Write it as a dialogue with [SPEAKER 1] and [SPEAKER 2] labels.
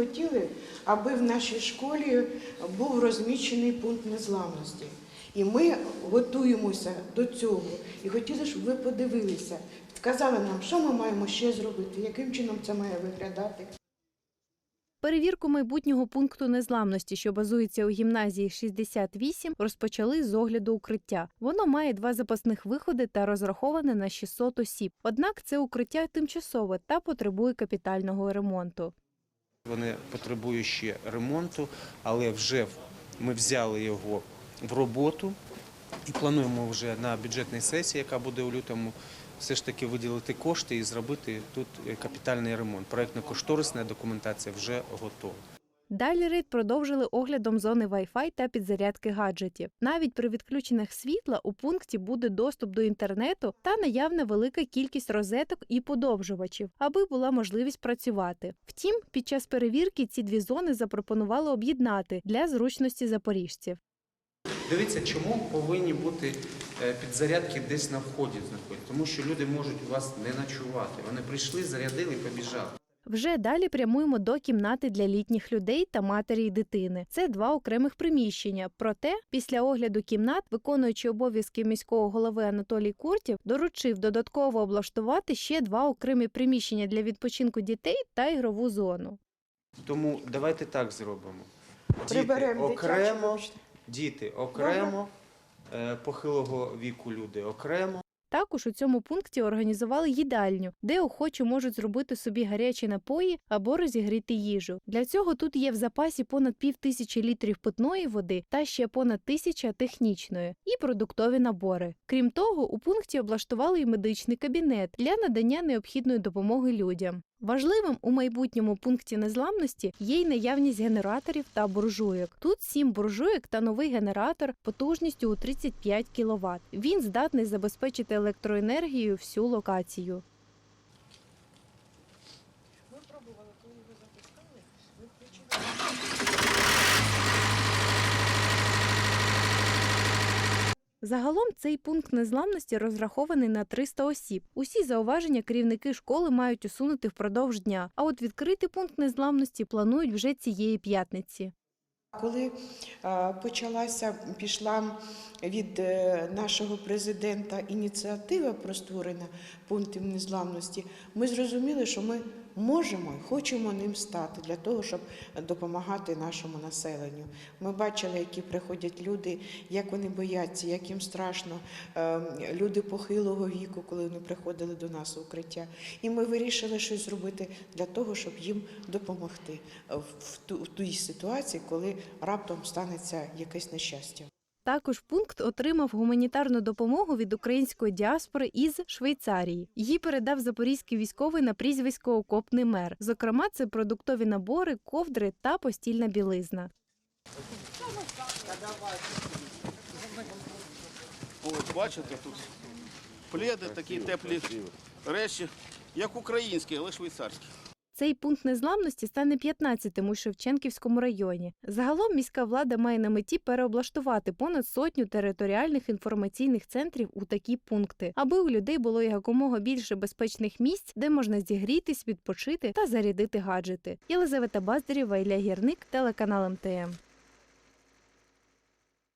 [SPEAKER 1] хотіли, аби в нашій школі був розміщений пункт незламності. І ми готуємося до цього. І хотіли, щоб ви подивилися, сказали нам, що ми маємо ще зробити, яким чином це має виглядати.
[SPEAKER 2] Перевірку майбутнього пункту незламності, що базується у гімназії 68, розпочали з огляду укриття. Воно має два запасних виходи та розраховане на 600 осіб. Однак це укриття тимчасове та потребує капітального ремонту.
[SPEAKER 3] Вони потребують ще ремонту, але вже ми взяли його в роботу і плануємо вже на бюджетній сесії, яка буде у лютому, все ж таки виділити кошти і зробити тут капітальний ремонт. Проектно-кошторисна документація вже готова.
[SPEAKER 2] Далі рейд продовжили оглядом зони Wi-Fi та підзарядки гаджетів. Навіть при відключеннях світла у пункті буде доступ до інтернету та наявна велика кількість розеток і подовжувачів, аби була можливість працювати. Втім, під час перевірки ці дві зони запропонували об'єднати для зручності запоріжців.
[SPEAKER 3] Дивіться, чому повинні бути е, підзарядки десь на вході знаходяться? Тому що люди можуть у вас не ночувати. Вони прийшли, зарядили і побіжали.
[SPEAKER 2] Вже далі прямуємо до кімнати для літніх людей та матері й дитини. Це два окремих приміщення. Проте, після огляду кімнат, виконуючий обов'язки міського голови Анатолій Куртів доручив додатково облаштувати ще два окремі приміщення для відпочинку дітей та ігрову зону.
[SPEAKER 3] Тому давайте так зробимо. Діти
[SPEAKER 1] Приберемо
[SPEAKER 3] окремо, діти окремо, е, похилого віку люди окремо.
[SPEAKER 2] Також у цьому пункті організували їдальню, де охочі можуть зробити собі гарячі напої або розігріти їжу. Для цього тут є в запасі понад пів тисячі літрів питної води та ще понад тисяча технічної і продуктові набори. Крім того, у пункті облаштували й медичний кабінет для надання необхідної допомоги людям. Важливим у майбутньому пункті незламності є й наявність генераторів та буржуйок. Тут сім буржуйок та новий генератор потужністю у 35 кВт. Він здатний забезпечити електроенергією всю локацію. Загалом цей пункт незламності розрахований на 300 осіб. Усі зауваження керівники школи мають усунути впродовж дня. А от відкрити пункт незламності планують вже цієї п'ятниці.
[SPEAKER 1] Коли е, почалася, пішла від е, нашого президента ініціатива про створення пунктів незламності, ми зрозуміли, що ми можемо і хочемо ним стати для того, щоб допомагати нашому населенню. Ми бачили, які приходять люди, як вони бояться, як їм страшно. Е, Люди похилого віку, коли вони приходили до нас у укриття. І ми вирішили щось зробити для того, щоб їм допомогти в в тій ситуації, коли раптом станеться якесь нещастя.
[SPEAKER 2] Також пункт отримав гуманітарну допомогу від української діаспори із Швейцарії. Її передав запорізький військовий на прізвисько Окопний мер. Зокрема, це продуктові набори, ковдри та постільна білизна.
[SPEAKER 4] Ось бачите тут пледи, такі теплі речі, як українські, але швейцарські.
[SPEAKER 2] Цей пункт незламності стане 15-тим у Шевченківському районі. Загалом міська влада має на меті переоблаштувати понад сотню територіальних інформаційних центрів у такі пункти, аби у людей було якомога більше безпечних місць, де можна зігрітись, відпочити та зарядити гаджети. Єлизавета Баздарєва, Ілля Гірник, телеканал МТМ.